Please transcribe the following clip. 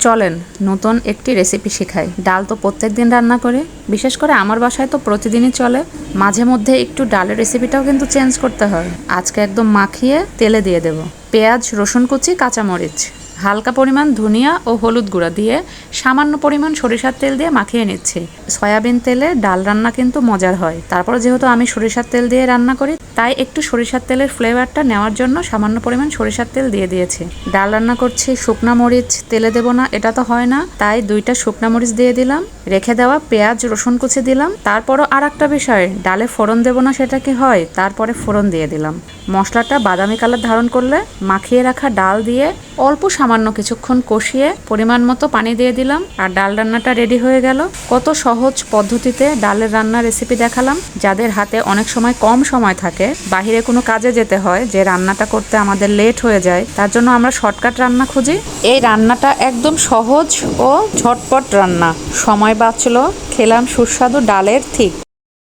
চলেন, নতুন একটি রেসিপি শেখাই। ডাল তো প্রত্যেক দিন রান্না করে, বিশেষ করে আমার বাসায় তো প্রতিদিনই চলে। মাঝে মধ্যে একটু ডালের রেসিপিটাও কিন্তু চেঞ্জ করতে হয়। আজকে একদম মাখিয়ে তেলে দিয়ে দেব। পেঁয়াজ, রসুন কুচি, কাঁচামরিচ। হালকা পরিমাণ ধনিয়া ও হলুদ গুঁড়া দিয়ে সামান্য পরিমাণ সরিষার তেল দিয়ে মাখিয়ে নিচ্ছি। সয়াবিন তেলে ডাল রান্না কিন্তু মজার হয়। তারপর যেহেতু আমি সরিষার তেল দিয়ে রান্না করি, তাই একটু সরিষার তেলের ফ্লেভারটা নেওয়ার জন্য সামান্য পরিমাণ সরিষার তেল দিয়ে দিয়েছি। ডাল রান্না করছি, শুকনা মরিচ, তেলে দেবো না, এটা তো হয় না। তাই দুইটা শুকনা মরিচ দিয়ে দিলাম, রেখে দেওয়া পেঁয়াজ, রসুন কুচি দিলাম। তারপরও আর একটা বিষয়, ডালে ফোড়ন দেবো না সেটা কি হয়? তারপরে ফোড়ন দিয়ে দিলাম। মশলাটা বাদামি কালার ধারণ করলে মাখিয়ে রাখা ডাল দিয়ে অল্প সামান্য কিছুক্ষণ কষিয়ে পরিমাণ মতো পানি দিয়ে দিলাম আর ডাল রান্নাটা রেডি হয়ে গেল। কত সহজ পদ্ধতিতে ডালের রান্নার রেসিপি দেখালাম, যাদের হাতে অনেক সময় কম সময় থাকে। বাহিরে কোনো কাজে যেতে হয়, যে রান্নাটা করতে আমাদের লেট হয়ে যায়, তার জন্য আমরা শর্টকাট রান্না খুঁজি। এই রান্নাটা একদম সহজ ও ঝটপট রান্না। সময় বাঁচলো, খেলাম সুস্বাদু ডালের ঠিক।